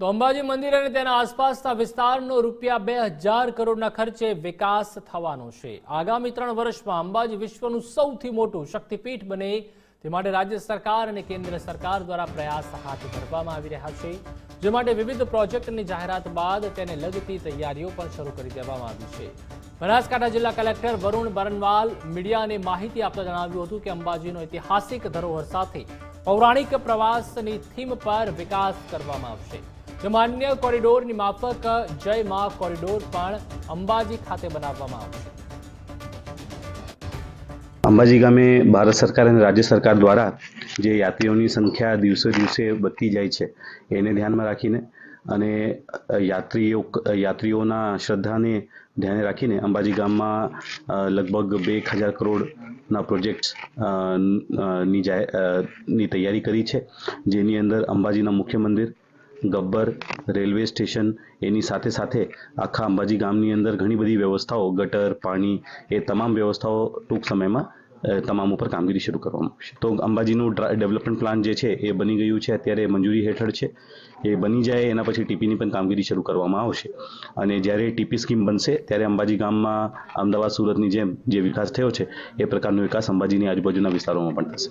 તો અંબાજી મંદિર અને તેના આસપાસના વિસ્તારનો રૂપિયા બે હજાર કરોડના ખર્ચે વિકાસ થવાનો છે. આગામી ત્રણ વર્ષમાં અંબાજી વિશ્વનું સૌથી મોટું શક્તિપીઠ બને તે માટે રાજ્ય સરકાર અને કેન્દ્ર સરકાર દ્વારા પ્રયાસ હાથ ધરવામાં આવી રહ્યા છે. જે માટે વિવિધ પ્રોજેક્ટની જાહેરાત બાદ તેને લગતી તૈયારીઓ પણ શરૂ કરી દેવામાં આવી છે. બનાસકાંઠા જિલ્લા કલેક્ટર વરુણ બરનવાલ મીડિયાને માહિતી આપતા જણાવ્યું હતું કે અંબાજીનો ઐતિહાસિક ધરોહર સાથે પૌરાણિક પ્રવાસની થીમ પર વિકાસ કરવામાં આવશે. જેમાં અન્ય કોરિડોરની માફક જય મા કોરિડોર પણ અંબાજી ખાતે બનાવવામાં આવશે. અંબાજી ગામે ભારત સરકાર અને રાજ્ય સરકાર દ્વારા જે યાત્રીઓની સંખ્યા દિવસે દિવસે વધતી જાય છે, એને ધ્યાનમાં રાખીને અને યાત્રીઓ, યાત્રીઓના શ્રદ્ધાને ધ્યાને રાખીને અંબાજી ગામમાં લગભગ બે હજાર કરોડના પ્રોજેક્ટ્સની ની તૈયારી કરી છે, જેની અંદર અંબાજીના મુખ્ય મંદિર ગબ્બર રેલવે સ્ટેશન એની સાથે સાથે આખા અંબાજી ગામની અંદર ઘણી બધી વ્યવસ્થાઓ, ગટર, પાણી એ તમામ વ્યવસ્થાઓ ટૂંક સમયમાં તમામ ઉપર કામગીરી શરૂ કરવામાં આવશે. તો અંબાજીનું ડેવલપમેન્ટ પ્લાન જે છે એ બની ગયું છે. અત્યારે મંજૂરી હેઠળ છે. એ બની જાય એના પછી ટીપીની પણ કામગીરી શરૂ કરવામાં આવશે. અને જ્યારે ટીપી સ્કીમ બનશે, ત્યારે અંબાજી ગામમાં અમદાવાદ, સુરતની જેમ જે વિકાસ થયો છે, એ પ્રકારનો વિકાસ અંબાજીની આજુબાજુના વિસ્તારોમાં પણ થશે.